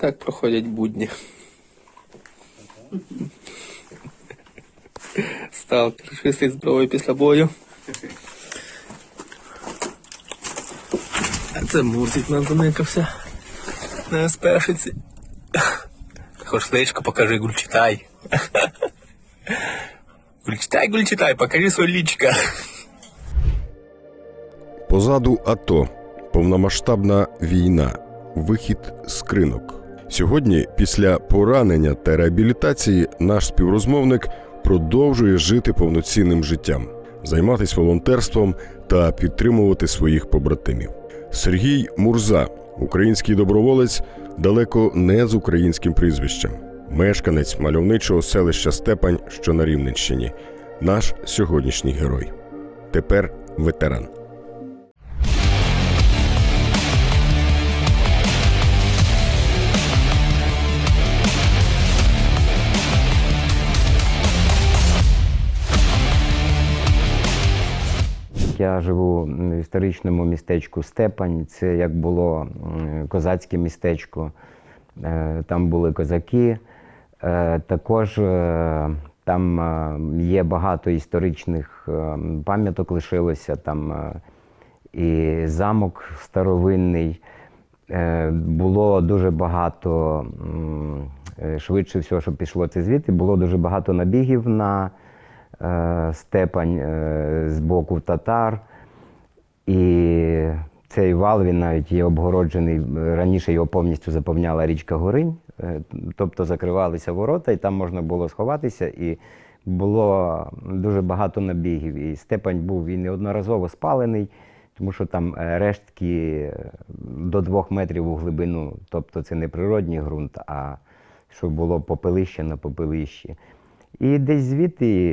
Так проходять будні. Сталкер швистить зброю після бою. А це мурзик нас заникався. На спешиці. Хоч личко покажи, гульчитай. Гульчитай, гульчитай, покажи своє личко. Позаду АТО, повномасштабна війна, вихід з кринок. Сьогодні, після поранення та реабілітації, наш співрозмовник продовжує жити повноцінним життям, займатися волонтерством та підтримувати своїх побратимів. Сергій Мурза, український доброволець, далеко не з українським прізвищем, мешканець мальовничого селища Степань, що на Рівненщині, наш сьогоднішній герой. Тепер ветеран. Я живу в історичному містечку Степань. Це як було козацьке містечко. Е, Там були козаки. Е, Також е, там є багато історичних пам'яток лишилося. Там і замок старовинний. Було дуже багато, швидше всього, що пішло це звідти, було дуже багато набігів на степань е, з боку татар. І цей вал він навіть є обгороджений. Раніше його повністю заповняла річка Горинь, е, тобто закривалися ворота, і там можна було сховатися. І було дуже багато набігів. І степань був і неодноразово спалений, тому що там е, рештки е, до двох метрів у глибину. Тобто це не природній ґрунт, а щоб було попелище на попелищі. І десь звідти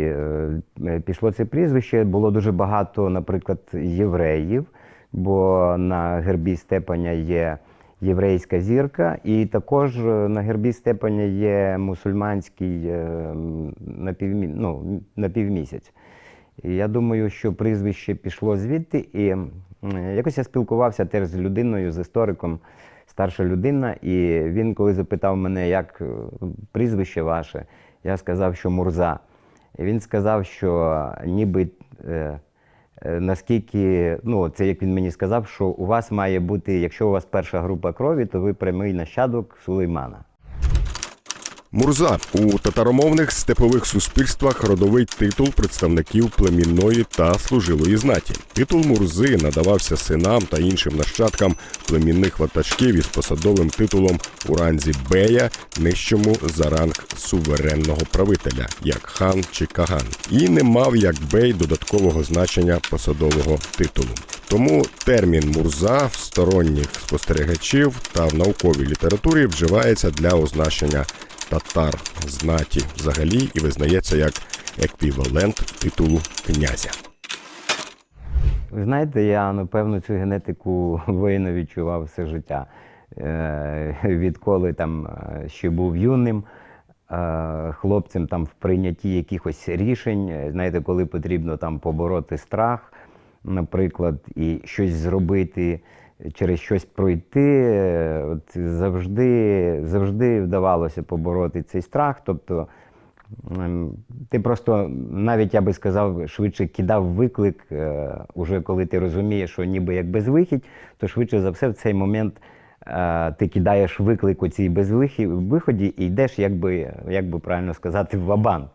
е, пішло це прізвище. Було дуже багато, наприклад, євреїв, бо на гербі Степаня є єврейська зірка, і також е, на гербі Степаня є мусульманський е, напівмі... ну, напівмісяць. І я думаю, що прізвище пішло звідти. І якось я спілкувався теж з людиною, з істориком, старша людина, і він, коли запитав мене, як прізвище ваше, я сказав, що Мурза. Він сказав, що ніби е, е, наскільки, ну, це як він мені сказав, що у вас має бути, якщо у вас перша група крові, то ви прямий нащадок Сулеймана. Мурза у татаромовних степових суспільствах родовий титул представників племінної та служилої знаті. Титул Мурзи надавався синам та іншим нащадкам племінних ватажків із посадовим титулом у ранзі бея, нижчому за ранг суверенного правителя, як хан чи каган, і не мав як бей додаткового значення посадового титулу. Тому термін мурза в сторонніх спостерігачів та в науковій літературі вживається для означення татар знаті взагалі і визнається як еквівалент титулу князя. Ви знаєте, я напевно цю генетику воїна відчував все життя. Е, Відколи там е, ще був юним е, хлопцем там в прийнятті якихось рішень, знаєте, коли потрібно там побороти страх, наприклад, і щось зробити, через щось пройти, от завжди, завжди вдавалося побороти цей страх. Тобто Ем, Ти просто, навіть я би сказав, швидше кидав виклик, е, уже коли ти розумієш, що ніби як безвихідь, то швидше за все в цей момент е, ти кидаєш виклик у цій безвихі- виході і йдеш, як би, як би правильно сказати, в вабанк.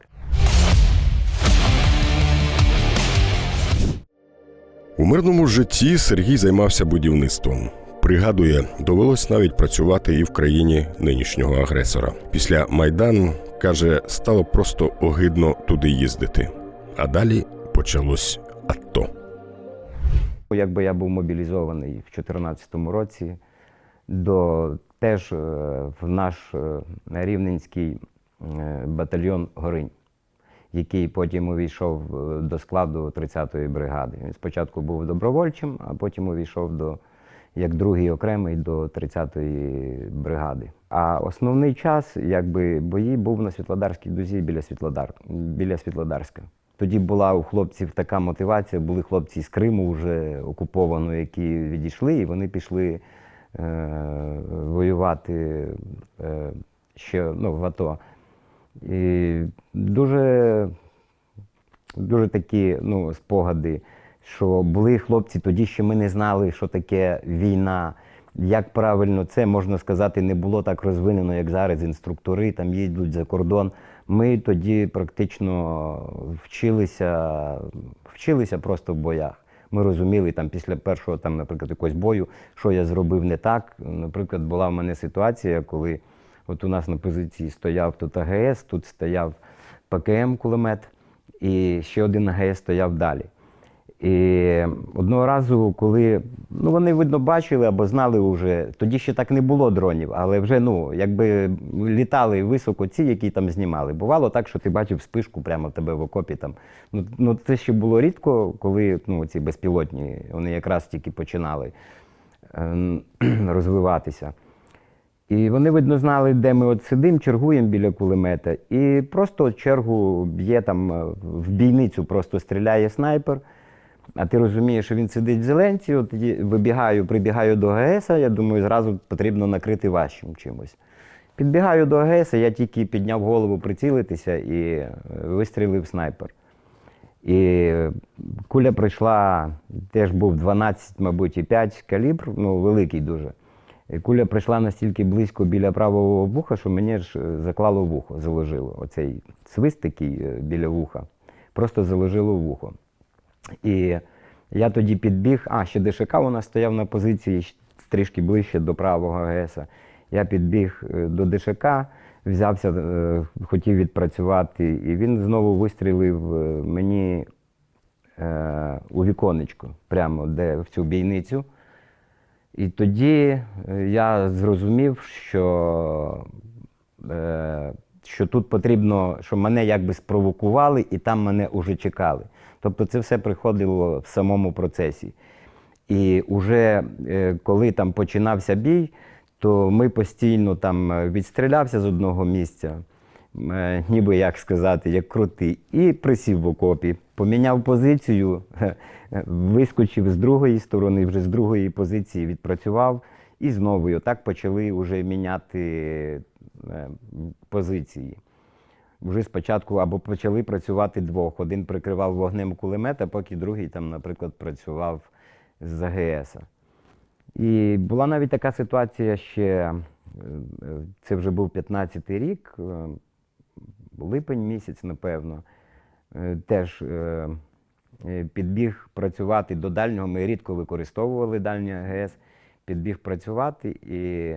У мирному житті Сергій займався будівництвом. Пригадує, довелось навіть працювати і в країні нинішнього агресора. Після майдану каже, стало просто огидно туди їздити. А далі почалось АТО. Якби я був мобілізований в 2014 році, до теж е, в наш е, рівненський е, батальйон Горинь, який потім увійшов е, до складу 30-ї бригади. Він спочатку був добровольчим, а потім увійшов до як другий окремий до 30-ї бригади. А основний час, якби бої, був на Світлодарській дузі біля Світлодар, біля Світлодарська. Тоді була у хлопців така мотивація, були хлопці з Криму вже окупованого, які відійшли, і вони пішли е, воювати е, ще ну, в АТО. І дуже, дуже такі ну, спогади, що були хлопці, тоді ще ми не знали, що таке війна. Як правильно це можна сказати, не було так розвинено, як зараз. Інструктори там їдуть за кордон. Ми тоді практично вчилися, вчилися просто в боях. Ми розуміли там після першого, там, наприклад, якогось бою, що я зробив не так. Наприклад, була в мене ситуація, коли от у нас на позиції стояв тут АГС, тут стояв ПКМ кулемет, і ще один АГС стояв далі. І одного разу, коли ну вони видно бачили або знали вже, тоді ще так не було дронів, але вже ну якби літали високо ці, які там знімали. Бувало так, що ти бачив спишку прямо в тебе в окопі. Там ну, ну це ще було рідко, коли ну ці безпілотні вони якраз тільки починали е, розвиватися. І вони, видно, знали, де ми от сидимо, чергуємо біля кулемета. І просто чергу б'є там е, в бійницю, просто стріляє снайпер. А ти розумієш, що він сидить в зеленці, от вибігаю, прибігаю до ГС, я думаю, зразу потрібно накрити важчим чимось. Підбігаю до ГС, я тільки підняв голову прицілитися і е, вистрілив снайпер. І куля прийшла, теж був 12, мабуть, і 5 калібр, ну великий дуже. І куля прийшла настільки близько біля правого вуха, що мені ж е, заклало вухо, заложило. Оцей свист такий е, біля вуха, просто заложило вухо. І я тоді підбіг, а ще ДШК нас стояв на позиції трішки ближче до правого АГС. Я підбіг е, до ДШК, взявся, е, хотів відпрацювати, і він знову вистрілив е, мені е, у віконечко, прямо де в цю бійницю. І тоді е, я зрозумів, що, е, що тут потрібно, що мене якби спровокували і там мене уже чекали. Тобто це все приходило в самому процесі. І вже е, коли там починався бій, то ми постійно там відстрілявся з одного місця, ніби як сказати, як крутий, і присів в окопі, поміняв позицію, вискочив з другої сторони, вже з другої позиції відпрацював, і знову і отак почали вже міняти е, позиції. Вже спочатку або почали працювати двох. Один прикривав вогнем кулемета, поки другий там, наприклад, працював з АГС. І була навіть така ситуація ще, е, це вже був 15-й рік, е, липень місяць, напевно. Е, Теж е, е, підбіг працювати до дальнього. Ми рідко використовували дальній АГС. Підбіг працювати і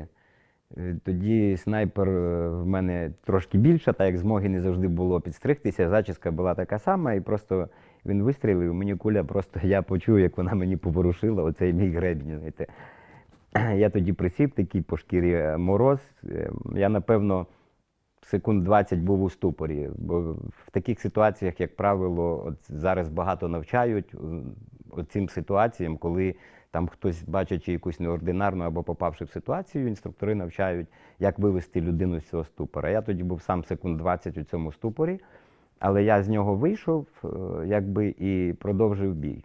Тоді снайпер в мене трошки більша, так як змоги не завжди було підстригтися. Зачіска була така сама, і просто він вистрілив, мені куля просто я почув, як вона мені поворушила, оцей мій гребінь. знаєте. Я тоді присів такий по шкірі мороз. Е, Я, напевно, секунд 20 був у ступорі. Бо в таких ситуаціях, як правило, от зараз багато навчають цим ситуаціям, коли там хтось, бачачи якусь неординарну або попавши в ситуацію, інструктори навчають, як вивести людину з цього ступора. Я тоді був сам секунд 20 у цьому ступорі, але я з нього вийшов е, якби, і продовжив бій.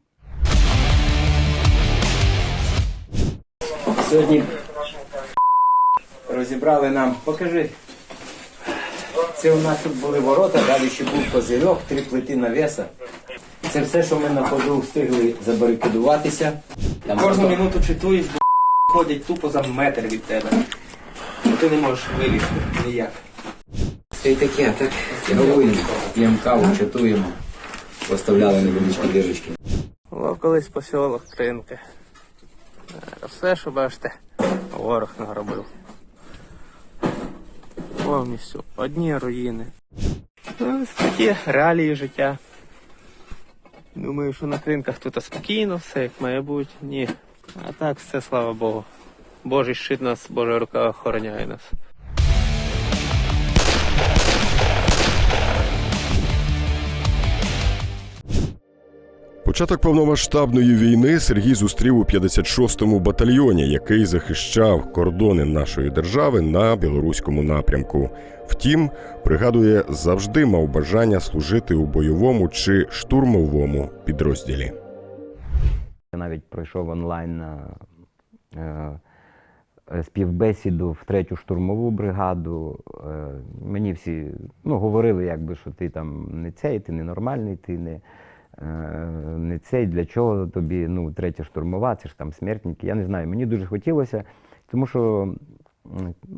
Сьогодні розібрали нам. Покажи. Це у нас тут були ворота, далі ще був козирьок, три плити навеса. Це все, що ми на ходу встигли забарикадуватися. Там Кожну потім- минуту читуєш, бо ходять тупо за метр від тебе. І ти не можеш вилізти ніяк. Це і таке, а так чергуємо, п'ємо каву, чатуємо, поставляли невеличкі дирочки. Був колись посілок Кринки. Е, Все, що бачите, ворог нагробив. Повністю одні руїни. Ну, ось такі реалії життя. Думаю, що на кринках тут спокійно, все як має бути. Ні. А так все, слава Богу. Божий щит нас, Божа рука охороняє нас. Початок повномасштабної війни Сергій зустрів у 56-му батальйоні, який захищав кордони нашої держави на білоруському напрямку. Втім, пригадує, завжди мав бажання служити у бойовому чи штурмовому підрозділі. Я навіть пройшов онлайн е, е, співбесіду в третю штурмову бригаду. Е, Мені всі ну, говорили, якби, що ти там не цей, ти ненормальний, ти не, не цей, для чого тобі ну, третя штурмова, це ж там смертники. Я не знаю, мені дуже хотілося, тому що,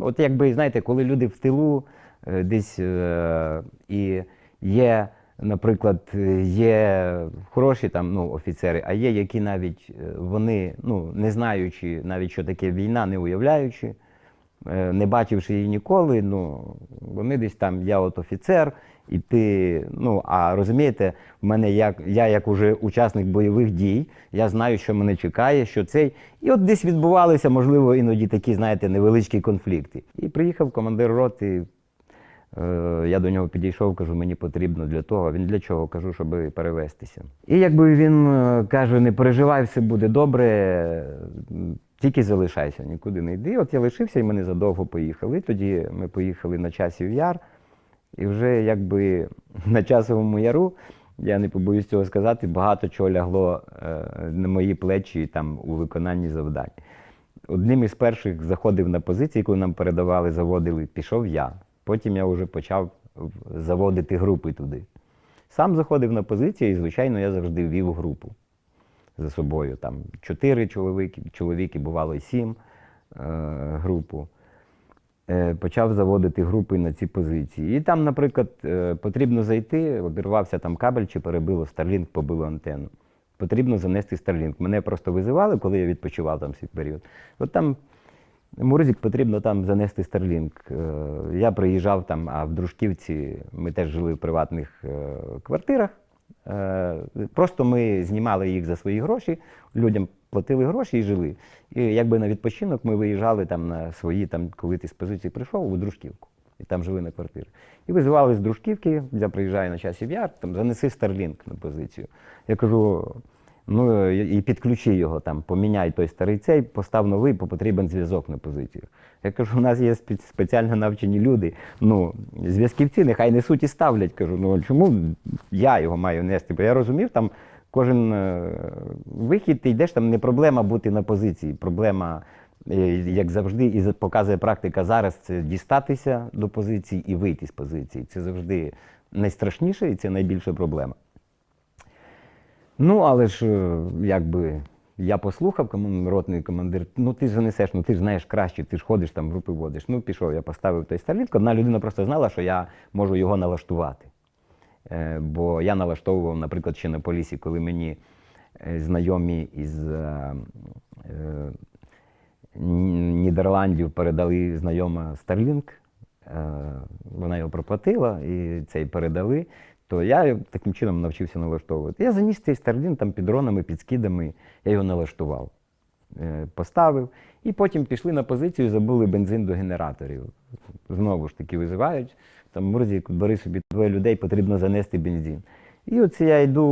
от якби, знаєте, коли люди в тилу е, десь е, і є. Наприклад, е, є хороші там ну, офіцери, а є, які навіть е, вони, ну, не знаючи навіть, що таке війна, не уявляючи, е, не бачивши її ніколи, ну, вони десь там, я от офіцер, і ти, ну, а розумієте, в мене як, я як уже учасник бойових дій, я знаю, що мене чекає, що цей. І от десь відбувалися, можливо, іноді такі, знаєте, невеличкі конфлікти. І приїхав командир роти, Е, Я до нього підійшов, кажу, мені потрібно для того. Він для чого? Кажу, щоб перевестися. І якби він е, каже, не переживай, все буде добре, тільки залишайся, нікуди не йди. От я лишився і ми незадовго поїхали. Тоді ми поїхали на часів яр, і вже якби на часовому яру, я не побоюсь цього сказати, багато чого лягло е, на мої плечі там у виконанні завдань. Одним із перших заходив на позиції, коли нам передавали, заводили, пішов я. Потім я вже почав заводити групи туди. Сам заходив на позиції, і, звичайно, я завжди вів групу за собою. Там чотири чоловіки, чоловіки бувало сім е, групу. Е, почав заводити групи на ці позиції. І там, наприклад, е, потрібно зайти, обірвався там кабель чи перебило Starlink, побило антенну. Потрібно занести Starlink. Мене просто визивали, коли я відпочивав там свій період. От там Мурзик потрібно там занести Starlink. Е, Я приїжджав там, а в Дружківці ми теж жили в приватних квартирах. Просто ми знімали їх за свої гроші, людям платили гроші і жили. І якби на відпочинок ми виїжджали там на свої, там, коли ти з позиції прийшов у Дружківку. І там жили на квартирі. І визивали з Дружківки, я приїжджаю на часів яр, там занеси Starlink на позицію. Я кажу, ну і підключи його там, поміняй той старий цей, постав новий, бо потрібен зв'язок на позицію. Я кажу, у нас є спеціально навчені люди. Ну, зв'язківці нехай несуть і ставлять. Кажу, ну чому я його маю нести? Бо я розумів, там кожен е, вихід, ти йдеш, там не проблема бути на позиції. Проблема, е, як завжди, і показує практика зараз, це дістатися до позиції і вийти з позиції. Це завжди найстрашніше і це найбільша проблема. Ну, але ж е, якби я послухав, ротний командир, ну ти ж занесеш, ну ти ж знаєш краще, ти ж ходиш там, групи водиш. Ну, пішов, я поставив той старлінк. Одна людина просто знала, що я можу його налаштувати. Е, Бо я налаштовував, наприклад, ще на полісі, коли мені е, знайомі із е, Ні- Нідерландів передали знайома Starlink, вона його проплатила і цей передали, то я таким чином навчився налаштовувати. Я заніс цей Starlink там під дронами, під скидами, я його налаштував, поставив. І потім пішли на позицію, забули бензин до генераторів. Знову ж таки визивають. Там Мурзі, бери собі двоє людей, потрібно занести бензин. І оце я йду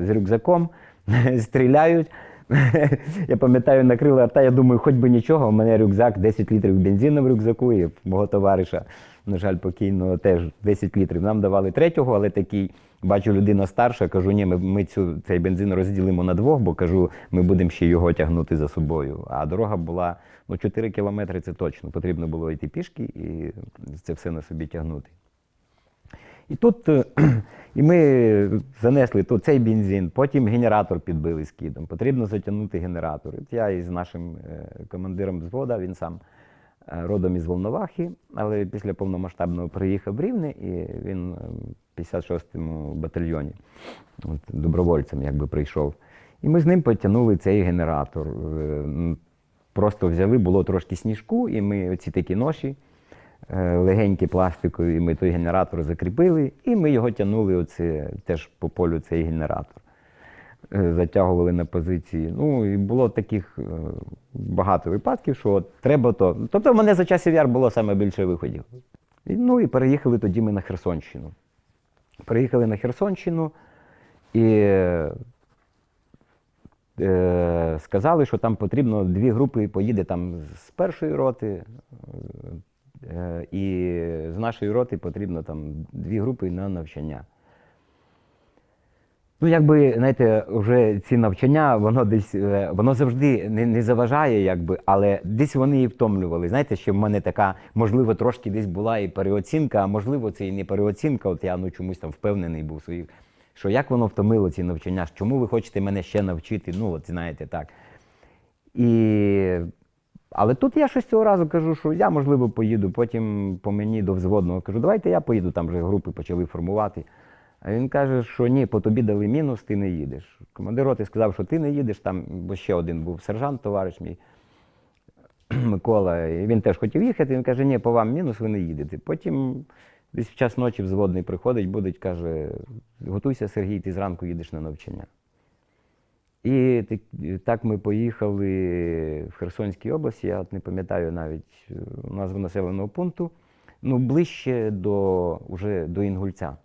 е, з рюкзаком, стріляють. Я пам'ятаю, накрила арта, я думаю, хоч би нічого, у мене рюкзак, 10 літрів бензину в рюкзаку, і мого товариша, на жаль, покійного теж 10 літрів. Нам давали третього, але такий, бачу, людина старша, кажу, ні, ми, ми цю, цей бензин розділимо на двох, бо кажу, ми будемо ще його тягнути за собою. А дорога була ну, 4 кілометри, це точно. Потрібно було йти пішки і це все на собі тягнути. І тут е, і ми занесли то цей бензин, потім генератор підбили скидом. Потрібно затягнути генератор. От я із нашим е, командиром взвода, він сам е, родом із Волновахи, але після повномасштабного приїхав в Рівне, і він в 56-му батальйоні от, добровольцем якби прийшов. І ми з ним потягнули цей генератор. Просто взяли, було трошки сніжку, і ми оці такі ноші е, легенькі пластикові, і ми той генератор закріпили, і ми його тягнули оце, теж по полю цей генератор. Е, Затягували на позиції. Ну, і було таких е, багато випадків, що от треба то. Тобто в мене за часів яр було саме більше виходів. Ну і переїхали тоді ми на Херсонщину. Переїхали на Херсонщину і е, сказали, що там потрібно дві групи поїде там з першої роти, е, і з нашої роти потрібно там дві групи на навчання. Ну, якби, знаєте, вже ці навчання, воно десь, е, воно завжди не, не заважає, якби, але десь вони і втомлювали. Знаєте, що в мене така, можливо, трошки десь була і переоцінка, а можливо, це і не переоцінка. От я ну, чомусь там впевнений був в своїх, що як воно втомило ці навчання, чому ви хочете мене ще навчити? Ну, от знаєте, так. І... Але тут я щось цього разу кажу, що я, можливо, поїду, потім по мені до взводного кажу, давайте я поїду, там вже групи почали формувати. А він каже, що ні, по тобі дали мінус, ти не їдеш. Командир роти сказав, що ти не їдеш, там, бо ще один був сержант, товариш мій Микола. І він теж хотів їхати. Він каже, ні, по вам мінус, ви не їдете. Потім десь в час ночі взводний приходить, буде, каже, готуйся, Сергій, ти зранку їдеш на навчання. І так- ми поїхали в Херсонській області, я не пам'ятаю навіть е, назву населеного пункту, ну, ближче до, уже до Інгульця.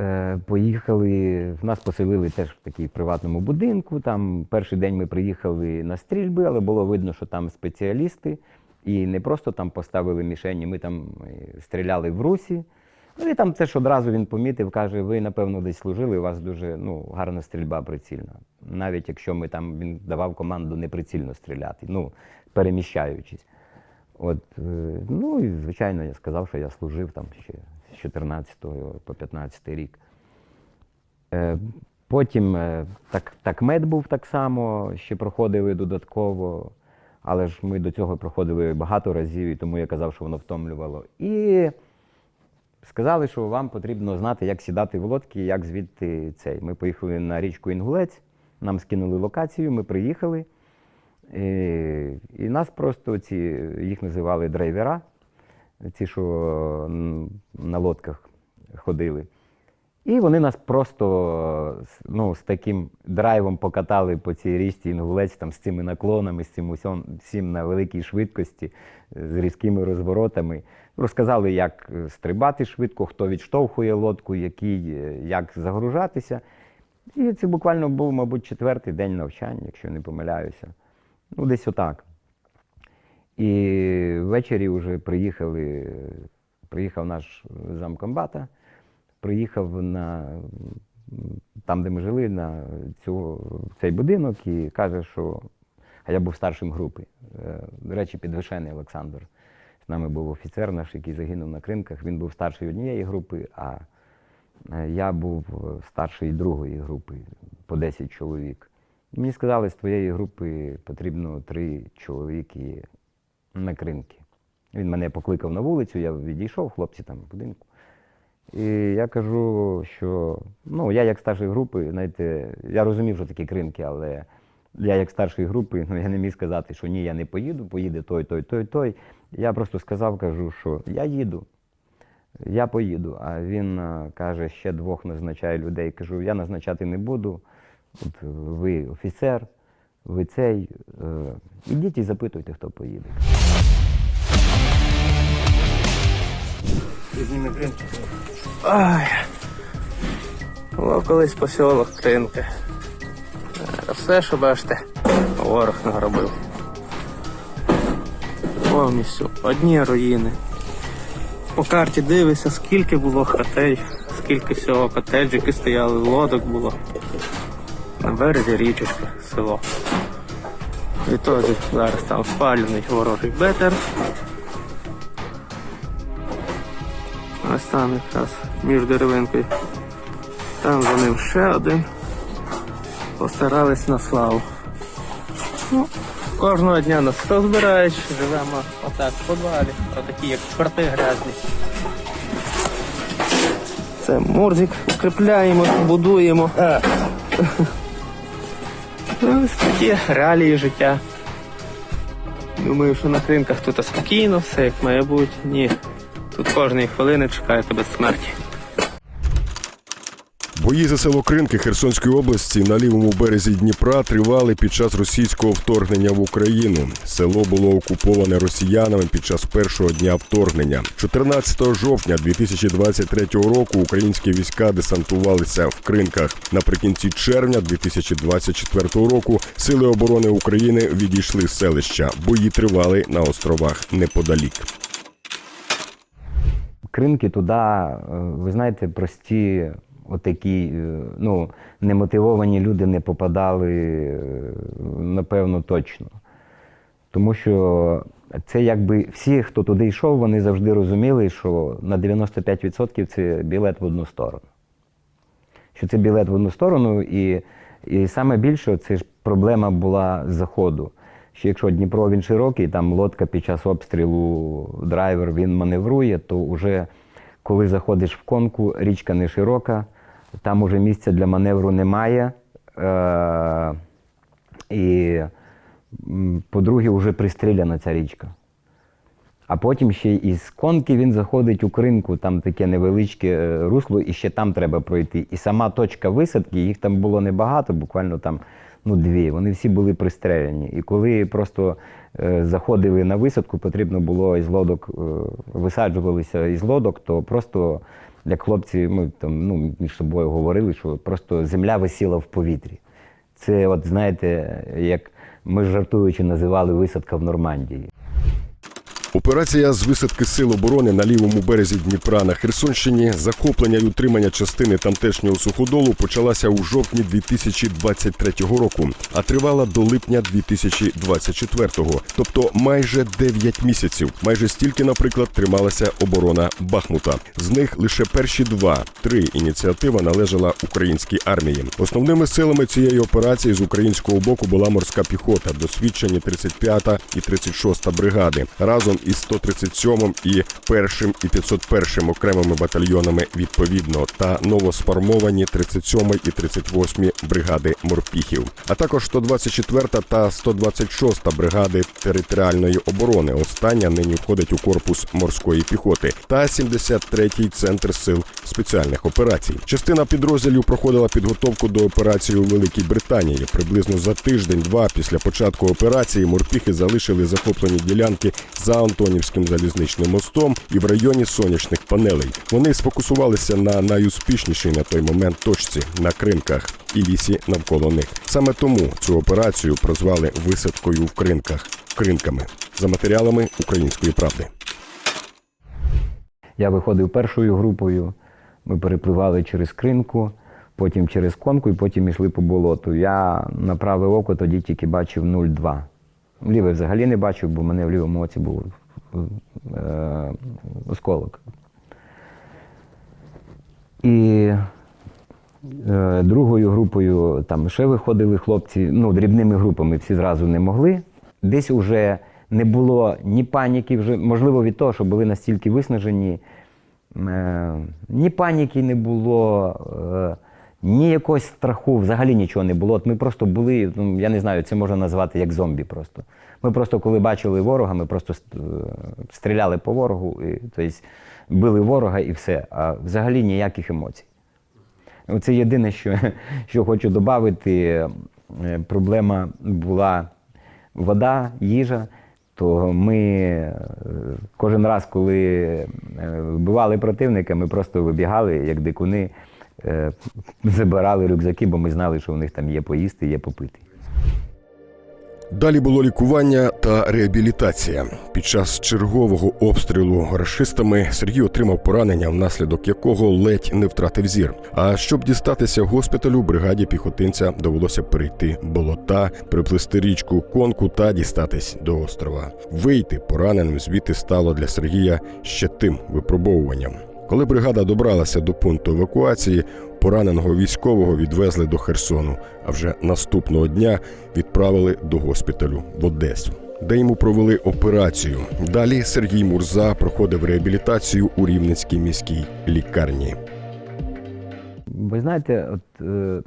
Е, поїхали, нас поселили теж в такій приватному будинку. Там перший день ми приїхали на стрільби, але було видно, що там спеціалісти. І не просто там поставили мішені, ми там е, стріляли в русі. Ну і там теж одразу він помітив, каже, ви, напевно, десь служили, у вас дуже ну, гарна стрільба прицільна. Навіть якщо ми там він давав команду неприцільно стріляти, ну, переміщаючись. От, е, ну і звичайно, я сказав, що я служив там ще з 14 по 15 рік. Е, Потім так, так мед був так само, ще проходили додатково, але ж ми до цього проходили багато разів, і тому я казав, що воно втомлювало. І сказали, що вам потрібно знати, як сідати в лодки, як звідти цей. Ми поїхали на річку Інгулець, нам скинули локацію, ми приїхали. І, і нас просто ці, їх називали драйвера, ці, що на лодках ходили. І вони нас просто з- ну, з таким драйвом покатали по цій річці Інгулець, там, з цими наклонами, з цим усьом, всім на великій швидкості, е, з різкими розворотами. Розказали, як е, стрибати швидко, хто відштовхує лодку, який, е, як загружатися. І це буквально був, мабуть, четвертий день навчання, якщо не помиляюся. Ну, десь отак. І ввечері вже приїхали, приїхав наш замкомбата, приїхав на там, де ми жили, на цю, цей будинок і каже, що а я був старшим групи. Е, До речі, підвишений Олександр. З нами був офіцер наш, який загинув на кринках. Він був старший однієї групи, а е, я був е, старший другої групи по 10 чоловік. Мені сказали, з твоєї групи потрібно три чоловіки на кринки. Він мене покликав на вулицю, я відійшов, хлопці там в будинку. І я кажу, що ну, я як старший групи, знаєте, я розумів, що такі кринки, але я як старший групи, ну я не міг сказати, що ні, я не поїду, поїде той, той, той, той. Я просто сказав, кажу, що я їду, я поїду. А він каже, ще двох назначає людей. Кажу, я назначати не буду. От ви офіцер, ви цей. Е, ідіть і запитуйте, хто поїде. Ай. Було колись посілок Кринки. Все, що бачите, ворог нагробив. Повністю одні руїни. По карті дивишся, скільки було хатей, скільки всього котеджики стояли, лодок було. На березі річечки, село. І то зараз там спалений ворожий бетер. Ось там якраз між деревинкою. Там за ним ще один. Постарались на славу. Ну, кожного дня нас розбирають, живемо отак в подвалі, отакі як чорти грязні. Це мурзик, укріпляємо, будуємо. Ну, Ось такі реалії життя. Думаю, що на кринках тут спокійно, все як має бути. Ні. Тут кожної хвилини чекає тебе смерті. Бої за село Кринки Херсонської області на лівому березі Дніпра тривали під час російського вторгнення в Україну. Село було окуповане росіянами під час першого дня вторгнення. 14 жовтня 2023 року українські війська десантувалися в Кринках. Наприкінці червня 2024 року сили оборони України відійшли з селища. Бої тривали на островах неподалік. Кринки туди, е, ви знаєте, прості отакі е, ну, немотивовані люди не попадали, е, напевно, точно. Тому що це якби всі, хто туди йшов, вони завжди розуміли, що на 95% це білет в одну сторону. Що це білет в одну сторону, і, і саме більше це ж проблема була заходу. Що якщо Дніпро він широкий, там лодка під час обстрілу, драйвер він маневрує, то вже коли заходиш в конку, річка не широка, там уже місця для маневру немає. Е- і по-друге, вже пристріляна ця річка. А потім ще із конки він заходить у кринку, там таке невеличке е, русло, і ще там треба пройти. І сама точка висадки, їх там було небагато, буквально там ну, дві. Вони всі були пристреляні. І коли просто е, заходили на висадку, потрібно було із лодок, е, висаджувалися із лодок, то просто як хлопці, ми там ну, між собою говорили, що просто земля висіла в повітрі. Це, от знаєте, як ми жартуючи називали висадка в Нормандії. Операція з висадки сил оборони на лівому березі Дніпра на Херсонщині, захоплення і утримання частини тамтешнього суходолу почалася у жовтні 2023 року, а тривала до липня 2024, тобто майже 9 місяців. Майже стільки, наприклад, трималася оборона Бахмута. З них лише перші два три ініціатива належала українській армії. Основними силами цієї операції з українського боку була морська піхота, досвідчені 35-та і 36-та бригади разом із 137-м і 1-м і 501-м окремими батальйонами відповідно та новосформовані 37-й і 38-й бригади морпіхів, а також 124-та та 126-та бригади територіальної оборони. Остання нині входить у корпус морської піхоти та 73-й центр сил спеціальних операцій. Частина підрозділів проходила підготовку до операції у Великій Британії. Приблизно за тиждень-два після початку операції морпіхи залишили захоплені ділянки за Антонівським залізничним мостом і в районі сонячних панелей. Вони сфокусувалися на найуспішнішій на той момент точці на кринках і лісі навколо них. Саме тому цю операцію прозвали висадкою в кринках кринками за матеріалами української правди. Я виходив першою групою, ми перепливали через кринку, потім через конку і потім йшли по болоту. Я на праве око тоді тільки бачив 0,2. Ліве взагалі не бачив, бо мене в лівому оці був е, осколок. І е, другою групою там ще виходили хлопці, ну, дрібними групами всі зразу не могли. Десь уже не було ні паніки, вже, можливо, від того, що були настільки виснажені. Е, ні паніки не було, ні якогось страху, взагалі нічого не було. От ми просто були, ну, я не знаю, це можна назвати як зомбі просто. Ми просто, коли бачили ворога, ми просто е, стріляли по ворогу, і, тобто били ворога і все. А взагалі ніяких емоцій. Це єдине, що, що хочу додати. Проблема була вода, їжа. То ми е, кожен раз, коли е, вбивали противника, ми просто вибігали, як дикуни, е, забирали рюкзаки, бо ми знали, що у них там є поїсти, є попити. Далі було лікування та реабілітація. Під час чергового обстрілу рашистами Сергій отримав поранення, внаслідок якого ледь не втратив зір. А щоб дістатися госпіталю, бригаді піхотинця довелося перейти болота, приплисти річку конку та дістатись до острова. Вийти пораненим звідти стало для Сергія ще тим випробовуванням. Коли бригада добралася до пункту евакуації, пораненого військового відвезли до Херсону, а вже наступного дня відправили до госпіталю в Одесу, де йому провели операцію. Далі Сергій Мурза проходив реабілітацію у Рівненській міській лікарні. Ви знаєте, от, е,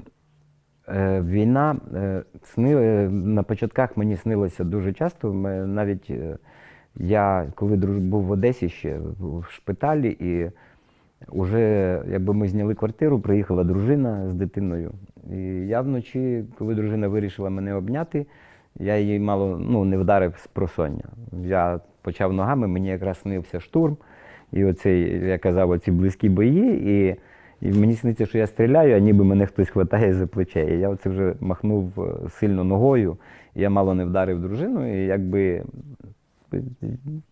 е, війна е, сни, е, на початках мені снилося дуже часто. Ми, навіть е, я, коли друж- був в Одесі ще в шпиталі, і вже якби ми зняли квартиру, приїхала дружина з дитиною. І я вночі, коли дружина вирішила мене обняти, я її мало ну, не вдарив з просоння. Я почав ногами, мені якраз снився штурм. І оцей, я казав, оці близькі бої, і, і мені сниться, що я стріляю, а ніби мене хтось хватає за плече. І я оце вже махнув е, сильно ногою, і я мало не вдарив дружину, і якби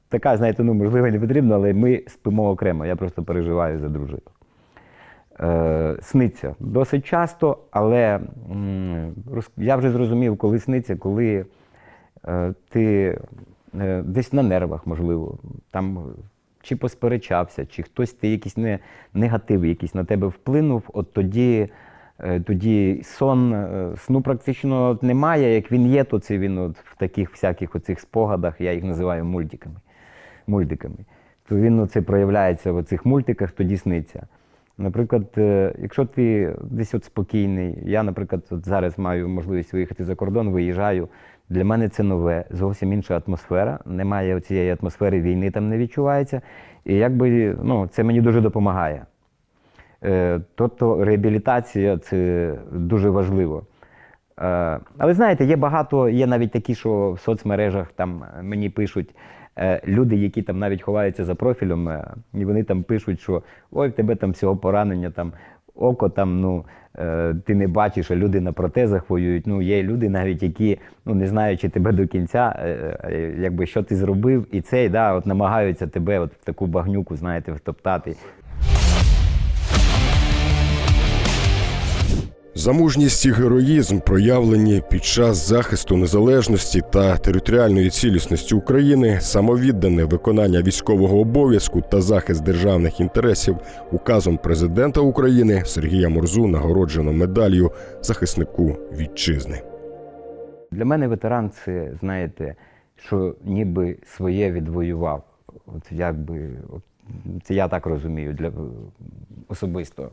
така, знаєте, ну можливо, не потрібно, але ми спимо окремо. Я просто переживаю за дружину. Е, сниться досить часто, але я вже зрозумів, коли сниться, коли е, ти е, десь на нервах, можливо, там чи посперечався, чи хтось ти якийсь не, негатив якийсь на тебе вплинув, от тоді, тоді сон, е, сну практично немає. Як він є, то це він от в таких всяких оцих спогадах, я їх називаю мультиками. мультиками. То він оце проявляється в цих мультиках, тоді сниться. Наприклад, е, якщо ти десь от спокійний, я, наприклад, от зараз маю можливість виїхати за кордон, виїжджаю. Для мене це нове, зовсім інша атмосфера. Немає цієї атмосфери війни, там не відчувається. І якби ну, це мені дуже допомагає. Е, Тобто реабілітація це дуже важливо. Е, Але знаєте, є багато, є навіть такі, що в соцмережах там мені пишуть е, люди, які там навіть ховаються за профілем, і вони там пишуть, що ой, в тебе там всього поранення, там око там, ну ти не бачиш, а люди на протезах воюють. Ну, є люди навіть, які, ну не знаючи тебе до кінця, якби що ти зробив, і цей, да, от намагаються тебе от в таку багнюку, знаєте, втоптати. За мужність і героїзм, проявлені під час захисту незалежності та територіальної цілісності України, самовіддане виконання військового обов'язку та захист державних інтересів указом президента України Сергія Морзу нагороджено медаллю захиснику вітчизни. Для мене ветеран це, знаєте, що ніби своє відвоював. От якби, от, це я так розумію для, особисто.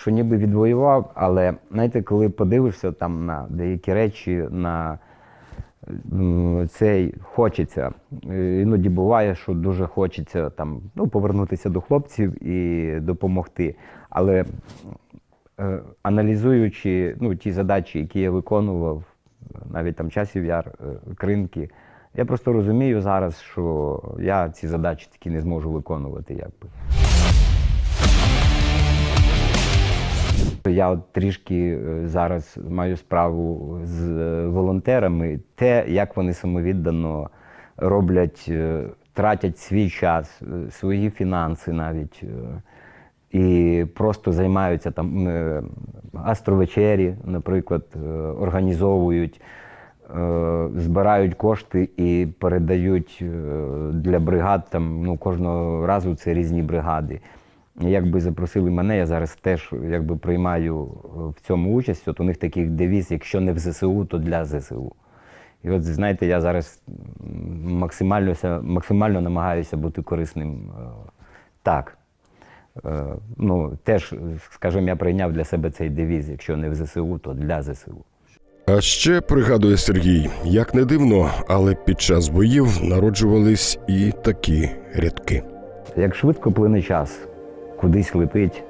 Що ніби відвоював, але знаєте, коли подивишся там на деякі речі, на цей хочеться. Е, Іноді буває, що дуже хочеться там, ну, повернутися до хлопців і допомогти. Але е, аналізуючи ну, ті задачі, які я виконував, навіть там часів яр, е, кринки, я просто розумію зараз, що я ці задачі такі не зможу виконувати. Якби. Я от трішки е, зараз маю справу з е, волонтерами, те, як вони самовіддано роблять, е, тратять свій час, свої фінанси навіть. І просто займаються там гастровечері, наприклад, організовують, збирають кошти і передають для бригад. Там, ну, кожного разу це різні бригади. Якби запросили мене, я зараз теж якби приймаю е, в цьому участь. От у них таких девіз, якщо не в ЗСУ, то для ЗСУ. І от знаєте, я зараз максимально, максимально намагаюся бути корисним е, так. Е, Ну, теж, скажімо, я прийняв для себе цей девіз, якщо не в ЗСУ, то для ЗСУ. А ще пригадує Сергій, як не дивно, але під час боїв народжувались і такі рядки. Як швидко плине час, кудись летить,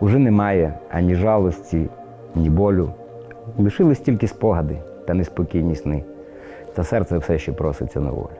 уже немає ані жалості, ні болю. Лишились тільки спогади та неспокійні сни. Та серце все ще проситься на волю.